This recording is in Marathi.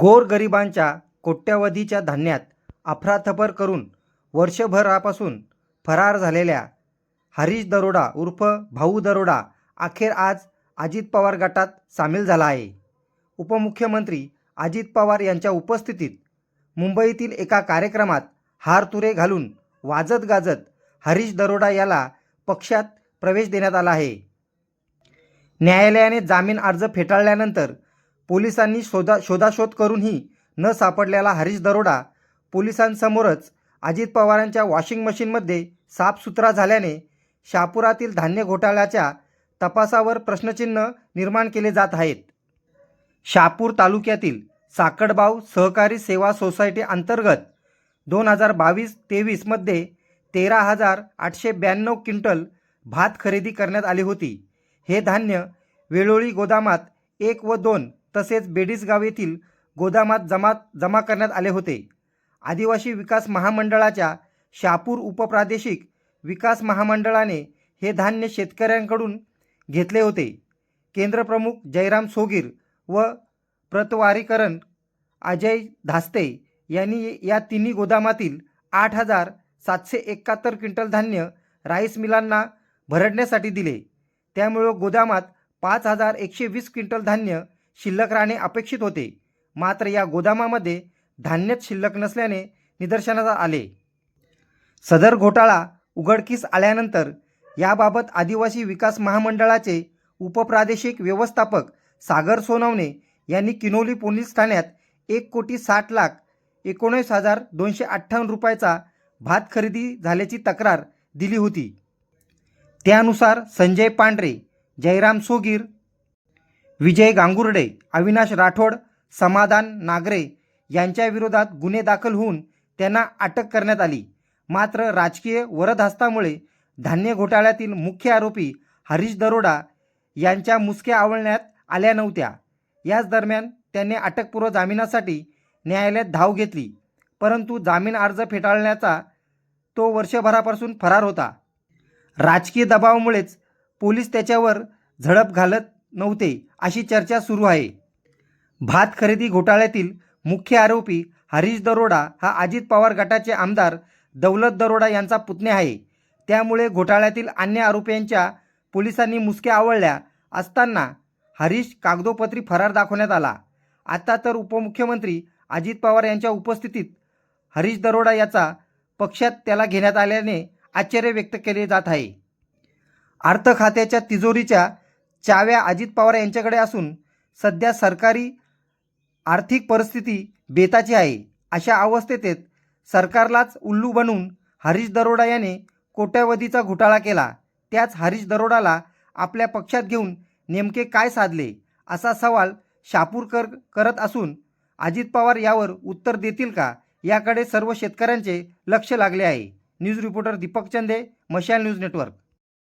गोरगरिबांच्या कोट्यवधीच्या धान्यात अफरातफर करून वर्षभरापासून फरार झालेल्या हरीश दरोडा उर्फ भाऊ दरोडा अखेर आज अजित पवार गटात सामील झाला आहे. उपमुख्यमंत्री अजित पवार यांच्या उपस्थितीत मुंबईतील एका कार्यक्रमात हारतुरे घालून वाजत गाजत हरीश दरोडा याला पक्षात प्रवेश देण्यात आला आहे. न्यायालयाने जामीन अर्ज फेटाळल्यानंतर पोलिसांनी शोधा शोधाशोध करूनही न सापडलेला हरीश दरोडा पोलिसांसमोरच अजित पवारांच्या वॉशिंग मशीनमध्ये साफसुथरा झाल्याने शापुरातील धान्य घोटाळ्याच्या तपासावर प्रश्नचिन्ह निर्माण केले जात आहेत. शापूर तालुक्यातील साकडबाव सहकारी सेवा सोसायटी अंतर्गत दोन हजार बावीस तेवीसमध्ये तेरा हजार आठशे ब्याण्णव क्विंटल भात खरेदी करण्यात आली होती. हे धान्य वेळोळी गोदामात एक व दोन तसेच बेडीसगाव येथील गोदामात जमा जमा करण्यात आले होते. आदिवासी विकास महामंडळाच्या शापूर उपप्रादेशिक विकास महामंडळाने हे धान्य शेतकऱ्यांकडून घेतले होते. केंद्रप्रमुख जयराम सोगीर व प्रतवारीकरण अजय धास्ते यांनी या तिन्ही गोदामातील आठ हजार सातशे एकाहत्तर क्विंटल धान्य राईस मिलांना भरडण्यासाठी दिले. त्यामुळं गोदामात पाच हजार एकशे वीस क्विंटल धान्य शिल्लक राहणे अपेक्षित होते. मात्र या गोदामामध्ये धान्यच शिल्लक नसल्याने निदर्शनास आले. सदर घोटाळा उघडकीस आल्यानंतर याबाबत आदिवासी विकास महामंडळाचे उपप्रादेशिक व्यवस्थापक सागर सोनवणे यांनी किनोली पोलीस ठाण्यात एक कोटी साठ लाख एकोणीस हजार दोनशे अठ्ठावन्न रुपयाचा भात खरेदी झाल्याची तक्रार दिली होती. त्यानुसार संजय पांढरे जयराम सोगीर विजय गांगुर्डे अविनाश राठोड समाधान नागरे यांच्याविरोधात गुन्हे दाखल होऊन त्यांना अटक करण्यात आली. मात्र राजकीय वरदहस्तामुळे धान्य घोटाळ्यातील मुख्य आरोपी हरीश दरोडा यांच्या मुसक्या आवळण्यात आल्या नव्हत्या. याच दरम्यान त्यांनी अटकपूर्व जामिनासाठी न्यायालयात धाव घेतली. परंतु जामीन अर्ज फेटाळण्याचा तो वर्षभरापासून फरार होता. राजकीय दबावामुळेच पोलीस त्याच्यावर झडप घालत नव्हते अशी चर्चा सुरू आहे. भात खरेदी घोटाळ्यातील मुख्य आरोपी हरीश दरोडा हा अजित पवार गटाचे आमदार दौलत दरोडा यांचा पुतणे आहे. त्यामुळे घोटाळ्यातील अन्य आरोपींच्या पोलिसांनी मुसक्या आवळल्या असताना हरीश कागदोपत्री फरार दाखवण्यात आला. आता तर उपमुख्यमंत्री अजित पवार यांच्या उपस्थितीत हरीश दरोडा याचा पक्षात त्याला घेण्यात आल्याने आश्चर्य व्यक्त केले जात आहे. अर्थ खात्याच्या तिजोरीच्या चाव्या अजित पवार यांच्याकडे असून सध्या सरकारी आर्थिक परिस्थिती बेताची आहे. अशा अवस्थेत सरकारलाच उल्लू बनवून हरीश दरोडा याने कोट्यावधीचा घोटाळा केला. त्याच हरीश दरोडाला आपल्या पक्षात घेऊन नेमके काय साधले असा सवाल शापूरकर करत असून अजित पवार यावर उत्तर देतील का याकडे सर्व शेतकऱ्यांचे लक्ष लागले आहे. न्यूज रिपोर्टर दीपक चंदे मशाल न्यूज नेटवर्क.